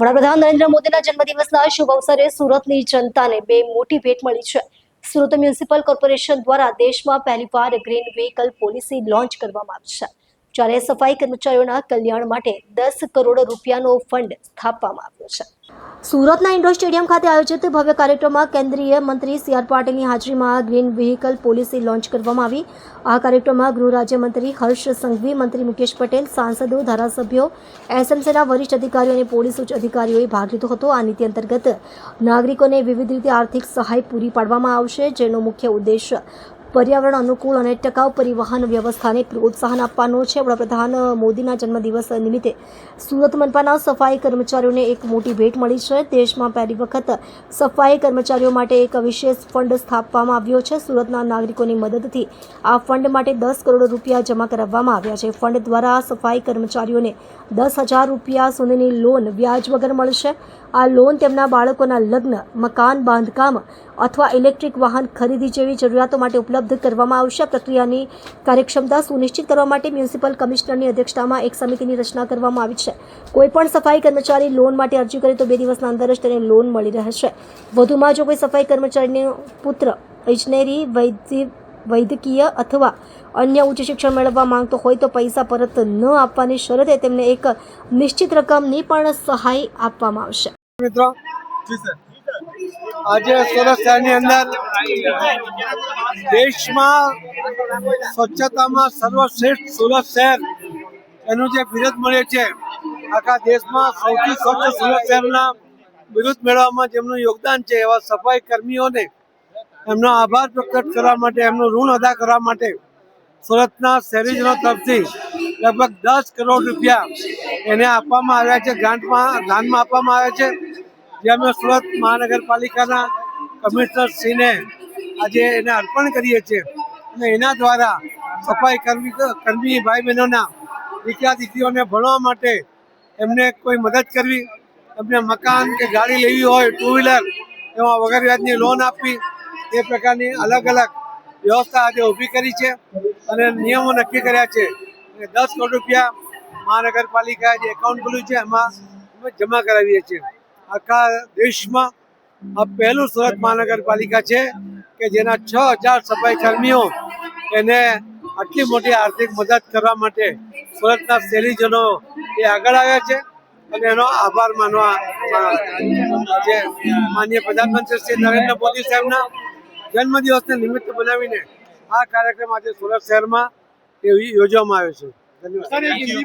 વડાપ્રધાન નરેન્દ્ર મોદીના જન્મદિવસના શુભ અવસરે સુરતની જનતાને બે મોટી ભેટ મળી છે. સુરત મ્યુનિસિપલ કોર્પોરેશન દ્વારા દેશમાં પહેલીવાર ગ્રીન વ્હીકલ પોલિસી લોન્ચ કરવામાં આવી છે. જ્યારે સફાઈ કર્મચારીઓના કલ્યાણ માટે દસ કરોડ રૂપિયાનો ફંડ સ્થાપવામાં આવ્યો છે. સુરતના ઇન્ડોર સ્ટેડિયમ ખાતે આયોજિત ભવ્ય કાર્યક્રમમાં કેન્દ્રીય મંત્રી સી આર પાટીલની હાજરીમાં ગ્રીન વ્હીકલ પોલિસી લોન્ચ કરવામાં આવી. આ કાર્યક્રમમાં ગૃહ રાજ્યમંત્રી હર્ષ સંઘવી, મંત્રી મુકેશ પટેલ, સાંસદો, ધારાસભ્યો, એસએમસીના વરિષ્ઠ અધિકારીઓ અને પોલીસ ઉચ્ચ અધિકારીઓએ ભાગ લીધો હતો. આ નીતિ અંતર્ગત નાગરિકોને વિવિધ રીતે આર્થિક સહાય પૂરી પાડવામાં આવશે, જેનો મુખ્ય ઉદ્દેશ પર્યાવરણ અનુકૂળ અને ટકાઉ પરિવહન વ્યવસ્થાને પ્રોત્સાહન આપવાનો છે. વડાપ્રધાન મોદીના જન્મદિવસ નિમિત્તે સુરત મનપાના સફાઈ કર્મચારીઓને એક મોટી ભેટ મળી છે. દેશમાં પહેલી વખત સફાઈ કર્મચારીઓ માટે એક વિશેષ ફંડ સ્થાપવામાં આવ્યો છે. સુરતના નાગરિકોની મદદથી આ ફંડ માટે દસ કરોડ રૂપિયા જમા કરાવવામાં આવ્યા છે. ફંડ દ્વારા સફાઈ કર્મચારીઓને દસ હજાર રૂપિયા સુધીની લોન વ્યાજ વગર મળશે. આ લોન તેમના બાળકોના લગ્ન, મકાન બાંધકામ અથવા ઇલેક્ટ્રિક વાહન ખરીદી જેવી જરૂરિયાતો માટે ઉપલબ્ધ કરવામાં આવશે. પ્રક્રિયાની કાર્યક્ષમતા સુનિશ્ચિત કરવા માટે મ્યુનિસિપલ કમિશનરની અધ્યક્ષતામાં એક સમિતિની રચના કરવામાં આવી છે. કોઈપણ સફાઈ કર્મચારી લોન માટે અરજી કરે તો બે દિવસના અંદર જ તેને લોન મળી રહેશે. વધુમાં જો કોઈ સફાઈ કર્મચારીનો પુત્ર, ઇજનેરી, વૈદ્ય, વૈદ્યકીય અથવા અન્ય ઉચ્ચ શિક્ષણ મેળવવા માંગતો હોય તો પૈસા પરત ન આપવાની શરતે તેમને એક નિશ્ચિત રકમની પણ સહાય આપવામાં આવશે. મિત્રો આજે સુરત શહેરની અંદર દેશમાં સ્વચ્છતામાં સર્વશ્રેષ્ઠ સુરત શહેર એનું જે બિરુદ મળે છે, આખા દેશમાં સૌથી સ્વચ્છ સુરત શહેરના બિરુદ મેળવવામાં જેમનું યોગદાન છે, એવા સફાઈ કર્મીઓને એમનો આભાર પ્રકટ કરવા માટે, એમનું ઋણ અદા કરવા માટે સુરતના શહેરીજનો તરફથી લગભગ દસ કરોડ રૂપિયા એને આપવામાં આવ્યા છે, ગ્રાન્ટમાં, દાનમાં આપવામાં આવ્યા છે. જે અમે સુરત મહાનગરપાલિકાના કમિશનર શ્રીને આજે એને અર્પણ કરીએ છીએ. અને એના દ્વારા સફાઈ કર્મી કર્મી ભાઈ બહેનોના દીકરા દીકરીઓને ભણવા માટે એમને કોઈ મદદ કરવી, એમને મકાન કે ગાડી લેવી હોય ટુ વ્હીલર એમાં વગર વ્યાજની લોન આપવી, એ પ્રકારની અલગ અલગ વ્યવસ્થા આજે ઊભી કરી છે અને નિયમો નક્કી કર્યા છે. દસ કરોડ રૂપિયા મહાનગરપાલિકાએ જે એકાઉન્ટ ખોલ્યું છે, એમાં જમા કરાવીએ છીએ. આખા દેશમાં આ પહેલું સુરત મહાનગરપાલિકા છે. કે જેના છ હજાર સફાઈ કર્મીઓ એને આટલી મોટી આર્થિક મદદ કરવા માટે સુરતના શહેરીજનો એ આગળ આવ્યા છે. અને એનો આભાર માનવા જે માનીય પ્રધાનમંત્રી શ્રી નરેન્દ્ર મોદી સાહેબના જન્મદિવસને નિમિત્ત બનાવીને આ કાર્યક્રમ આજે સુરત શહેરમાં યોજવામાં આવ્યો છે. ધન્યવાદ.